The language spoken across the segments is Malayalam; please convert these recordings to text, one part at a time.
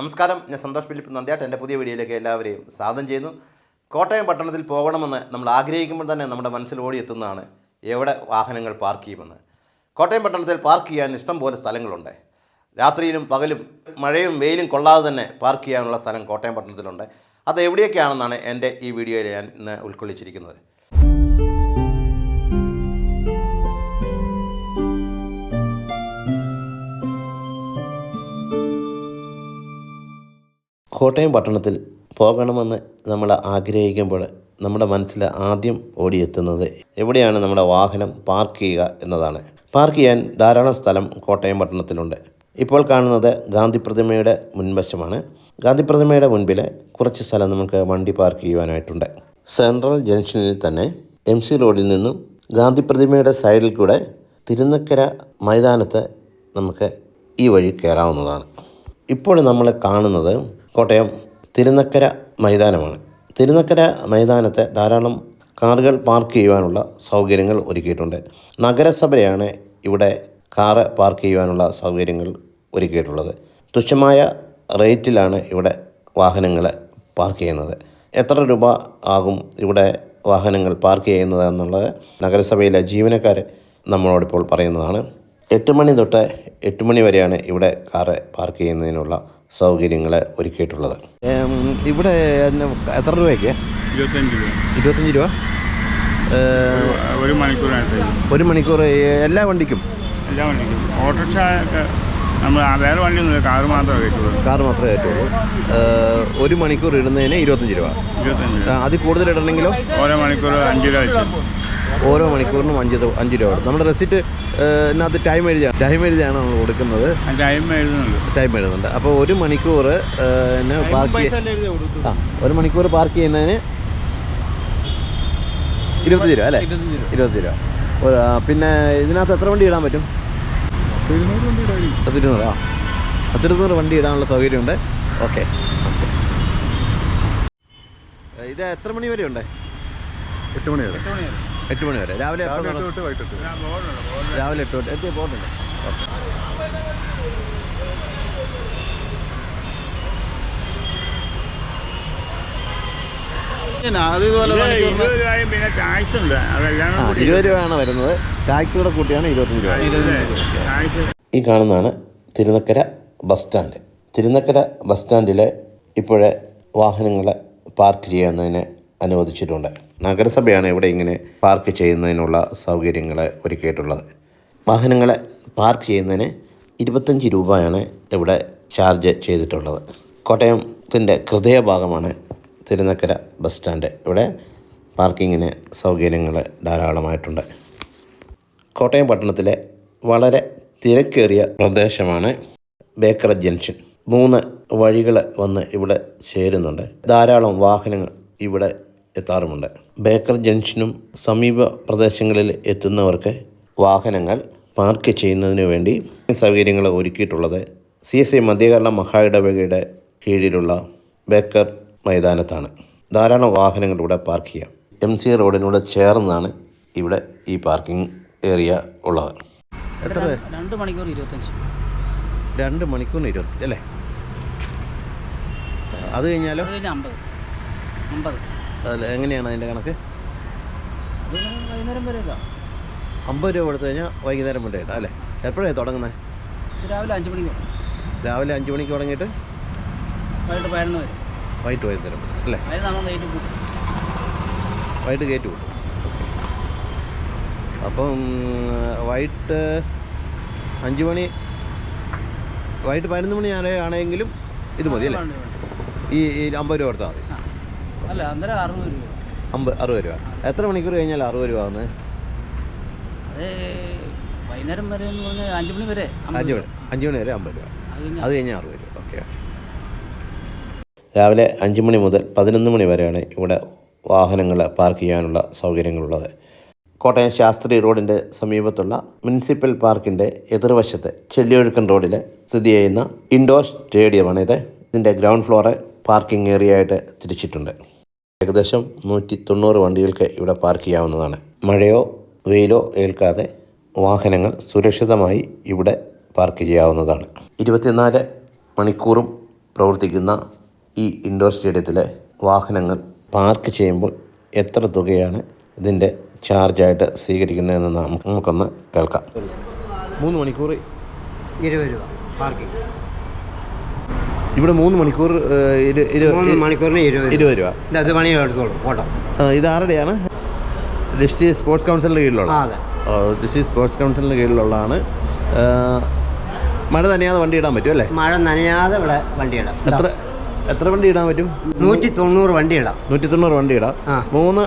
നമസ്കാരം. ഞാൻ സന്തോഷ് ഫിലിപ്പ് നന്ദിയാട്ട്. എന്റെ പുതിയ വീഡിയോയിലേക്ക് എല്ലാവരെയും സ്വാഗതം ചെയ്യുന്നു. കോട്ടയം പട്ടണത്തിൽ പോകണമെന്ന് നമ്മൾ ആഗ്രഹിക്കുമ്പോൾ തന്നെ നമ്മുടെ മനസ്സിൽ ഓടിയെത്തുന്നതാണ് എവിടെ വാഹനങ്ങൾ പാർക്ക് ചെയ്യുമെന്ന്. കോട്ടയം പട്ടണത്തിൽ പാർക്ക് ചെയ്യാൻ ഇഷ്ടം പോലെ സ്ഥലങ്ങളുണ്ട്. രാത്രിയിലും പകലും മഴയും വെയിലും കൊള്ളാതെ തന്നെ പാർക്ക് ചെയ്യാനുള്ള സ്ഥലം കോട്ടയം പട്ടണത്തിലുണ്ട്. അത് എവിടെയൊക്കെയാണെന്നാണ് എന്റെ ഈ വീഡിയോയിൽ ഞാൻ ഇന്ന് ഉൾക്കൊള്ളിച്ചിരിക്കുന്നത്. കോട്ടയം പട്ടണത്തിൽ പോകണമെന്ന് നമ്മൾ ആഗ്രഹിക്കുമ്പോൾ നമ്മുടെ മനസ്സിൽ ആദ്യം ഓടിയെത്തുന്നത് എവിടെയാണ് നമ്മുടെ വാഹനം പാർക്ക് ചെയ്യുക എന്നതാണ്. പാർക്ക് ചെയ്യാൻ ധാരാളം സ്ഥലം കോട്ടയം പട്ടണത്തിലുണ്ട്. ഇപ്പോൾ കാണുന്നത് ഗാന്ധി പ്രതിമയുടെ മുൻവശമാണ്. ഗാന്ധി പ്രതിമയുടെ മുൻപിൽ കുറച്ച് സ്ഥലം നമുക്ക് വണ്ടി പാർക്ക് ചെയ്യുവാനായിട്ടുണ്ട്. സെൻട്രൽ ജംഗ്ഷനിൽ തന്നെ എം സി റോഡിൽ നിന്നും ഗാന്ധി പ്രതിമയുടെ സൈഡിൽ കൂടെ തിരുനക്കര മൈതാനത്ത് നമുക്ക് ഈ വഴി കയറാവുന്നതാണ്. ഇപ്പോൾ നമ്മൾ കാണുന്നത് കോട്ടയം തിരുനക്കര മൈതാനമാണ്. തിരുനക്കര മൈതാനത്തെ ധാരാളം കാറുകൾ പാർക്ക് ചെയ്യുവാനുള്ള സൗകര്യങ്ങൾ ഒരുക്കിയിട്ടുണ്ട്. നഗരസഭയാണ് ഇവിടെ കാറ് പാർക്ക് ചെയ്യുവാനുള്ള സൗകര്യങ്ങൾ ഒരുക്കിയിട്ടുള്ളത്. തുച്ഛമായ റേറ്റിലാണ് ഇവിടെ വാഹനങ്ങൾ പാർക്ക് ചെയ്യുന്നത്. എത്ര രൂപ ആകും ഇവിടെ വാഹനങ്ങൾ പാർക്ക് ചെയ്യുന്നത് എന്നുള്ളത് നഗരസഭയിലെ ജീവനക്കാർ നമ്മളോടിപ്പോൾ പറയുന്നതാണ്. എട്ട് മണി തൊട്ട് എട്ട് മണി വരെയാണ് ഇവിടെ കാറ് പാർക്ക് ചെയ്യുന്നതിനുള്ള സൗകര്യങ്ങൾ ഒരുക്കിയിട്ടുള്ളത്. ഇവിടെ എത്ര രൂപയ്ക്ക്? ഇരുപത്തഞ്ച് രൂപ. ഇരുപത്തഞ്ച് രൂപ? ഒരു മണിക്കൂർ ഒരു മണിക്കൂർ എല്ലാ വണ്ടിക്കും? എല്ലാ വണ്ടിക്കും. ഓട്ടോറിക്ഷ നമ്മൾ വേറെ വണ്ടിയൊന്നുമില്ല കാറ് മാത്രമേ കയറ്റുള്ളൂ. കാർ മാത്രമേ കയറ്റുള്ളൂ. ഒരു മണിക്കൂർ ഇടുന്നതിന് ഇരുപത്തഞ്ച് രൂപ. ഇരുപത്തഞ്ച് രൂപ. അതിൽ കൂടുതൽ ഇടണമെങ്കിലോ? ഓരോ മണിക്കൂർ അഞ്ച് രൂപ ഓരോ മണിക്കൂറിനും അഞ്ച് അഞ്ച് രൂപ കൊടുക്കും. നമ്മുടെ റെസിറ്റ് ഇതിനകത്ത് ടൈം എഴുതിയാണ്. ടൈം എഴുതിയാണ് നമ്മൾ കൊടുക്കുന്നത്. ടൈം എഴുതുന്നുണ്ട്. ടൈം എഴുതുന്നുണ്ട്. അപ്പോൾ ഒരു മണിക്കൂർ പാർക്ക് ആ ഒരു മണിക്കൂർ പാർക്ക് ചെയ്യുന്നതിന് ഇരുപത്തി രൂപ അല്ലേ? ഇരുപത്തി രൂപ. പിന്നെ ഇതിനകത്ത് എത്ര വണ്ടി ഇടാൻ പറ്റും? പത്തിരുന്നൂറ് ആ. പത്തിരുന്നൂറ് വണ്ടി ഇടാനുള്ള സൗകര്യമുണ്ട്. ഓക്കെ. ഇത് എത്ര മണി വരെ ഉണ്ട്? എട്ട് മണി വരെ. എട്ട് മണി വരെ. രാവിലെ രാവിലെ എട്ട്? തൊട്ട് എത്തി മണിക്കൂറിന് ഇരുപത് രൂപയാണ് വരുന്നത്. ടാക്സ് കൂടെ കൂട്ടിയാണ് ഇരുപത്തഞ്ച് രൂപ. ടാക്സ് ഈ കാണുന്നതാണ് Thirunakkara bus stand. Thirunakkara bus സ്റ്റാൻഡിൽ ഇപ്പോഴേ വാഹനങ്ങൾ പാർക്ക് ചെയ്യുന്നതിന് അനുവദിച്ചിട്ടുണ്ട്. നഗരസഭയാണ് ഇവിടെ ഇങ്ങനെ പാർക്ക് ചെയ്യുന്നതിനുള്ള സൗകര്യങ്ങൾ ഒരുക്കിയിട്ടുള്ളത് വാഹനങ്ങൾ പാർക്ക് ചെയ്യുന്നതിന് ഇരുപത്തഞ്ച് രൂപയാണ് ഇവിടെ ചാർജ് ചെയ്തിട്ടുള്ളത്. കോട്ടയത്തിന്റെ ഹൃദയഭാഗമാണ് തിരുനക്കര ബസ് സ്റ്റാൻഡ് ഇവിടെ പാർക്കിങ്ങിന് സൗകര്യങ്ങൾ ധാരാളമായിട്ടുണ്ട്. കോട്ടയം പട്ടണത്തിലെ വളരെ തിരക്കേറിയ പ്രദേശമാണ് ബേക്കർ ജംഗ്ഷൻ. മൂന്ന് വഴികൾ വന്ന് ഇവിടെ ചേരുന്നുണ്ട്. ധാരാളം വാഹനങ്ങൾ ഇവിടെ എത്താറുമുണ്ട്. ബേക്കർ ജംഗ്ഷനും സമീപ പ്രദേശങ്ങളിൽ എത്തുന്നവർക്ക് വാഹനങ്ങൾ പാർക്ക് ചെയ്യുന്നതിന് വേണ്ടി സൗകര്യങ്ങൾ ഒരുക്കിയിട്ടുള്ളത് സി എസ് ഐ മധ്യകേരള മഹായിടവകയുടെ കീഴിലുള്ള ബേക്കർ മൈതാനത്താണ്. ധാരാളം വാഹനങ്ങൾ ഇവിടെ പാർക്ക് ചെയ്യാം. എം സി റോഡിനോട് ചേർന്നാണ് ഇവിടെ ഈ പാർക്കിംഗ് ഏരിയ ഉള്ളത്. എത്ര? രണ്ട് മണിക്കൂർ ഇരുപത്തഞ്ച്. രണ്ട് മണിക്കൂർ ഇരുപത്തഞ്ച് അല്ലേ? അത് കഴിഞ്ഞാലോ? അമ്പത്. അമ്പത്. അല്ല എങ്ങനെയാണ് അതിന്റെ കണക്ക്? വൈകുന്നേരം വരെ അമ്പത് രൂപ കൊടുത്തു കഴിഞ്ഞാൽ വൈകുന്നേരം വരെ ഇടാം അല്ലേ? എപ്പോഴാണ് തുടങ്ങുന്നത്? രാവിലെ അഞ്ച് മണിക്ക് രാവിലെ അഞ്ച് മണിക്ക് തുടങ്ങിയിട്ട് വൈകിട്ട് പതിനൊന്ന് വരെ. വൈകിട്ട് വൈകുന്നേരം വരെ അല്ലേ? വൈകിട്ട് ലേറ്റ് കൂട്ടും. അപ്പം വൈകിട്ട് അഞ്ച് മണി വൈകിട്ട് പതിനൊന്ന് മണി ആരെയാണെങ്കിലും ഇത് മതി അല്ലേ. ഈ അമ്പത് രൂപ കൊടുത്താൽ മതി. അല്ല അന്നേരം അറുപത് രൂപ. അമ്പത് അറുപത് രൂപ. എത്ര മണിക്കൂർ കഴിഞ്ഞാൽ അറുപത് രൂപ ആവുന്നത് വൈകുന്നേരം വരെ എന്ന് പറഞ്ഞാൽ അഞ്ച് മണി വരെ അഞ്ച് മണി അഞ്ച് മണി വരെ അമ്പത് രൂപ. അത് കഴിഞ്ഞാൽ അറുപത് രൂപ. ഓക്കെ. രാവിലെ അഞ്ച് മണി മുതൽ പതിനൊന്ന് മണി വരെയാണ് ഇവിടെ വാഹനങ്ങൾ പാർക്ക് ചെയ്യാനുള്ള സൗകര്യങ്ങളുള്ളത്. കോട്ടയം ശാസ്ത്രി റോഡിന്റെ സമീപത്തുള്ള മുനിസിപ്പൽ പാർക്കിന്റെ എതിർവശത്തെ ചെല്ലിയൊഴുക്കൻ റോഡിൽ സ്ഥിതി ചെയ്യുന്ന ഇൻഡോർ സ്റ്റേഡിയമാണ് ഇത് ഇതിന്റെ ഗ്രൗണ്ട് ഫ്ലോറ് പാർക്കിംഗ് ഏരിയ ആയിട്ട് തിരിച്ചിട്ടുണ്ട്. ഏകദേശം നൂറ്റി തൊണ്ണൂറ് വണ്ടികൾക്ക് ഇവിടെ പാർക്ക് ചെയ്യാവുന്നതാണ്. മഴയോ വെയിലോ ഏൽക്കാതെ വാഹനങ്ങൾ സുരക്ഷിതമായി ഇവിടെ പാർക്ക് ചെയ്യാവുന്നതാണ്. ഇരുപത്തിനാല് മണിക്കൂറും പ്രവർത്തിക്കുന്ന ഈ ഇൻഡോർ സ്റ്റേഡിയത്തിലെ വാഹനങ്ങൾ പാർക്ക് ചെയ്യുമ്പോൾ എത്ര തുകയാണ് ഇതിന്റെ ചാർജായിട്ട് സ്വീകരിക്കുന്നതെന്ന് നമുക്ക് നമുക്കൊന്ന് കേൾക്കാം. മൂന്ന് മണിക്കൂർ ഇരുപത് രൂപ. പാർക്കിംഗ് ഇവിടെ മൂന്ന് മണിക്കൂർ മണിക്കൂറിന് ഇരുപത് രൂപ. ഇത് എടുത്തോളൂ. ഓട്ടോ. ഇത് ആരുടെയാണ്? ഡിസ്ട്രിക്ട് സ്പോർട്സ് കൗൺസിലിന്റെ കീഴിലുള്ള ഡിസ്ട്രിക്ട് സ്പോർട്സ് കൗൺസിലിന്റെ കീഴിലുള്ളതാണ്. മഴ നനയാതെ വണ്ടി ഇടാൻ പറ്റും അല്ലേ? മഴ നനയാതെ ഇവിടെ വണ്ടി ഇടാം. എത്ര എത്ര വണ്ടി ഇടാൻ പറ്റും? നൂറ്റി തൊണ്ണൂറ് വണ്ടി ഇടാം. നൂറ്റി തൊണ്ണൂറ് വണ്ടി ഇടാം. മൂന്ന്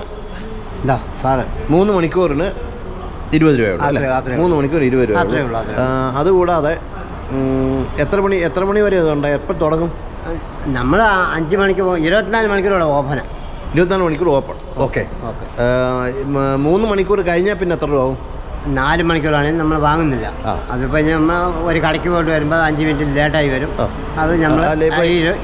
ഇതാ സാറ്. മൂന്ന് മണിക്കൂറിന് ഇരുപത് രൂപയുള്ളൂ അല്ലേ? മൂന്ന് മണിക്കൂർ ഇരുപത് രൂപ അതുകൂടാതെ എത്ര മണി എത്ര മണി വരെ ഇതുണ്ട്? എപ്പോൾ തുടങ്ങും? നമ്മൾ അഞ്ച് മണിക്ക് പോകും. ഇരുപത്തിനാല് മണിക്കൂർ ഇവിടെ ഓപ്പന ഇരുപത്തിനാല് മണിക്കൂർ ഓപ്പൺ ഓക്കെ ഓക്കെ മൂന്ന് മണിക്കൂർ കഴിഞ്ഞാൽ പിന്നെ എത്ര രൂപ ആവും? നാല് മണിക്കൂറാണെങ്കിൽ നമ്മൾ വാങ്ങുന്നില്ല. അതിപ്പോൾ നമ്മൾ ഒരു കടയ്ക്ക് പോയിട്ട് വരുമ്പോൾ അഞ്ച് മിനിറ്റ് ലേറ്റായി വരും. അത് നമ്മൾ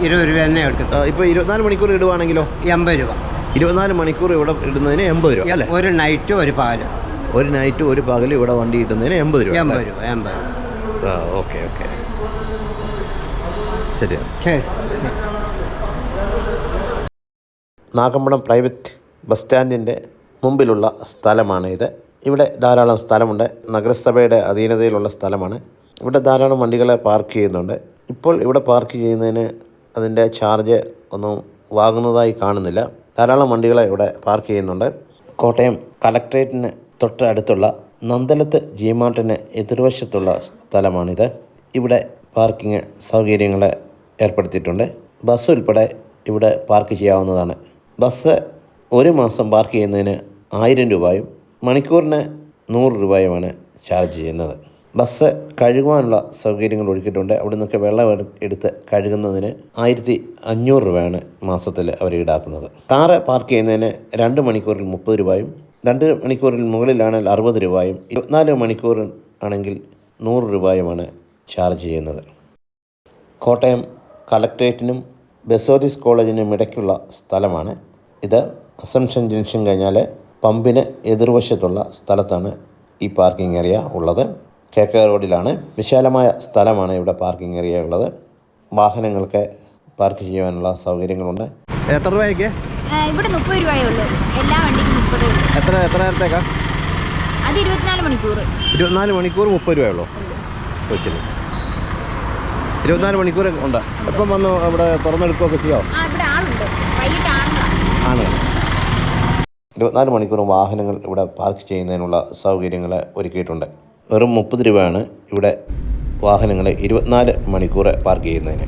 ഇരുപത് രൂപ തന്നെ എടുക്കും ഇപ്പോൾ ഇരുപത്തിനാല് മണിക്കൂർ ഇടുവാണെങ്കിലോ? എൺപത് രൂപ. ഇരുപത്തിനാല് മണിക്കൂർ ഇവിടെ ഇടുന്നതിന് എൺപത് രൂപ അല്ലേ? ഒരു നൈറ്റ് ഒരു പകൽ. ഒരു നൈറ്റ് ഒരു പകൽ ഇവിടെ വണ്ടി ഇടുന്നതിന് എൺപത് രൂപ എൺപത് രൂപ എൺപത് രൂപ. ആ ഓക്കെ ഓക്കെ. ശരിയാണ് ശരി ശരി നാഗമ്പടം പ്രൈവറ്റ് ബസ് സ്റ്റാൻഡിന്റെ മുമ്പിലുള്ള സ്ഥലമാണ് ഇത് ഇവിടെ ധാരാളം സ്ഥലമുണ്ട്. നഗരസഭയുടെ അധീനതയിലുള്ള സ്ഥലമാണ്. ഇവിടെ ധാരാളം വണ്ടികളെ പാർക്ക് ചെയ്യുന്നുണ്ട്. ഇപ്പോൾ ഇവിടെ പാർക്ക് ചെയ്യുന്നതിന് അതിന്റെ ചാർജ് ഒന്നും വാങ്ങുന്നതായി കാണുന്നില്ല. ധാരാളം വണ്ടികളെ ഇവിടെ പാർക്ക് ചെയ്യുന്നുണ്ട്. കോട്ടയം കലക്ട്രേറ്റിന് തൊട്ട് അടുത്തുള്ള നന്ദലത്ത് ജി മാർട്ടിന് എതിർവശത്തുള്ള സ്ഥലമാണിത്. ഇവിടെ പാർക്കിംഗ് സൗകര്യങ്ങൾ ഏർപ്പെടുത്തിയിട്ടുണ്ട്. ബസ് ഉൾപ്പെടെ ഇവിടെ പാർക്ക് ചെയ്യാവുന്നതാണ്. ബസ് ഒരു മാസം പാർക്ക് ചെയ്യുന്നതിന് ആയിരം രൂപയും മണിക്കൂറിന് നൂറ് രൂപയുമാണ് ചാർജ് ചെയ്യുന്നത്. ബസ് കഴുകുവാനുള്ള സൗകര്യങ്ങൾ ഒരുക്കിയിട്ടുണ്ട്. അവിടെ നിന്നൊക്കെ വെള്ളം എടുത്ത് കഴുകുന്നതിന് ആയിരത്തി അഞ്ഞൂറ് രൂപയാണ് മാസത്തിൽ അവർ ഈടാക്കുന്നത്. കാറ് പാർക്ക് ചെയ്യുന്നതിന് രണ്ട് മണിക്കൂറിൽ മുപ്പത് രൂപയും രണ്ട് മണിക്കൂറിൽ മുകളിലാണെങ്കിൽ അറുപത് രൂപയും ഇരുപത്തിനാല് മണിക്കൂർ ആണെങ്കിൽ നൂറ് രൂപയുമാണ് ചാർജ് ചെയ്യുന്നത്. കോട്ടയം കളക്ട്രേറ്റിനും ബെസോദിസ് കോളേജിനും ഇടയ്ക്കുള്ള സ്ഥലമാണ് ഇത്. അസംഷൻ ജംഗ്ഷൻ കഴിഞ്ഞാൽ പമ്പിന് എതിർവശത്തുള്ള സ്ഥലത്താണ് ഈ പാർക്കിംഗ് ഏരിയ ഉള്ളത്. കെ കെ റോഡിലാണ്. വിശാലമായ സ്ഥലമാണ് ഇവിടെ പാർക്കിംഗ് ഏരിയ ഉള്ളത്. വാഹനങ്ങൾക്ക് പാർക്ക് ചെയ്യാനുള്ള സൗകര്യങ്ങളുണ്ട്. എത്ര രൂപയ്ക്ക്? ഇവിടെ മുപ്പത് രൂപയേ ഉള്ളൂ. എല്ലാ വണ്ടിക്കും മുപ്പത് എത്ര എത്ര നേരത്തേക്കാ? അത് ഇരുപത്തിനാല് മണിക്കൂർ ഇരുപത്തിനാല് മണിക്കൂർ മുപ്പത് രൂപയുള്ളൂ ഓ ശരി. ഇരുപത്തിനാല് മണിക്കൂർ ഉണ്ട്. എപ്പം വന്ന് ഇവിടെ തുറന്നെടുക്കുകയൊക്കെ ചെയ്യാം? ഇവിടെ ആളുണ്ട്. വൈകിട്ട് ആണുങ്ങളാണ് ആണ്. ഇരുപത്തിനാല് മണിക്കൂർ വാഹനങ്ങൾ ഇവിടെ പാർക്ക് ചെയ്യുന്നതിനുള്ള സൗകര്യങ്ങൾ ഒരുക്കിയിട്ടുണ്ട്. വെറും മുപ്പത് രൂപയാണ് ഇവിടെ വാഹനങ്ങൾ ഇരുപത്തിനാല് മണിക്കൂർ പാർക്ക് ചെയ്യുന്നതിന്.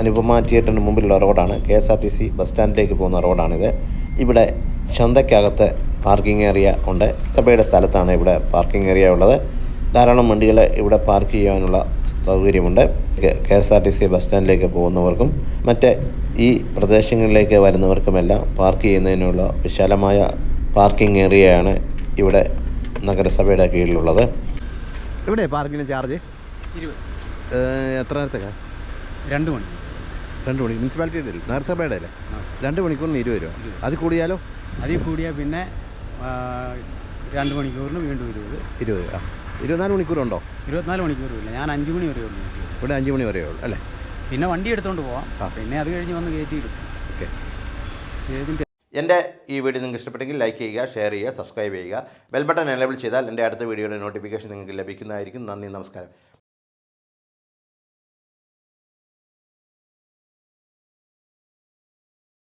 അനുപമ തിയേറ്ററിന് മുമ്പിലുള്ള റോഡാണ്. K S R T C bus സ്റ്റാൻഡിലേക്ക് പോകുന്ന റോഡാണിത്. ഇവിടെ ചന്തയ്ക്കകത്ത് പാർക്കിംഗ് ഏരിയ ഉണ്ട്. സഭയുടെ സ്ഥലത്താണ് ഇവിടെ പാർക്കിംഗ് ഏരിയ ഉള്ളത്. ധാരാളം വണ്ടികൾ ഇവിടെ പാർക്ക് ചെയ്യാനുള്ള സൗകര്യമുണ്ട്. K S R T C bus സ്റ്റാൻഡിലേക്ക് പോകുന്നവർക്കും മറ്റ് ഈ പ്രദേശങ്ങളിലേക്ക് വരുന്നവർക്കുമെല്ലാം പാർക്ക് ചെയ്യുന്നതിനുള്ള വിശാലമായ പാർക്കിംഗ് ഏരിയയാണ് ഇവിടെ നഗരസഭയുടെ കീഴിലുള്ളത്. ഇവിടെ പാർക്കിംഗ് ചാർജ്? എത്ര നേരത്തേക്കാണ് രണ്ട് മണി. രണ്ട് മണി മുനിസിപ്പാലിറ്റിയുടെ നഗരസഭയുടെ അല്ലേ? രണ്ട് മണിക്കൂറിന് ഇരുപത് രൂപ. അത് കൂടിയാലോ? അതിൽ കൂടിയാൽ പിന്നെ രണ്ട് മണിക്കൂറിന് വീണ്ടും ഇരുപത്. ഇരുപത് ആ. ഇരുപത്തിനാല് മണിക്കൂറുണ്ടോ? ഇരുപത്തിനാല് മണിക്കൂറും ഇല്ല. ഞാൻ അഞ്ച് മണി വരെ ഉള്ളൂ ഇവിടെ അഞ്ച് മണി വരെയേ ഉള്ളൂ അല്ലേ? പിന്നെ വണ്ടി എടുത്തുകൊണ്ട് പോവാം. പിന്നെ അത് കഴിഞ്ഞ് വന്ന് കയറ്റിയിടും ഓക്കെ. ഏതിന്റെ എന്റെ ഈ വീഡിയോ നിങ്ങൾക്ക് ഇഷ്ടപ്പെട്ടെങ്കിൽ ലൈക്ക് ചെയ്യുക ഷെയർ ചെയ്യുക സബ്സ്ക്രൈബ് ചെയ്യുക. ബെൽ ബട്ടൺ എനേബിൾ ചെയ്താൽ എന്റെ അടുത്ത വീഡിയോയുടെ നോട്ടിഫിക്കേഷൻ നിങ്ങൾക്ക് ലഭിക്കുന്നതായിരിക്കും. നന്ദി നമസ്കാരം.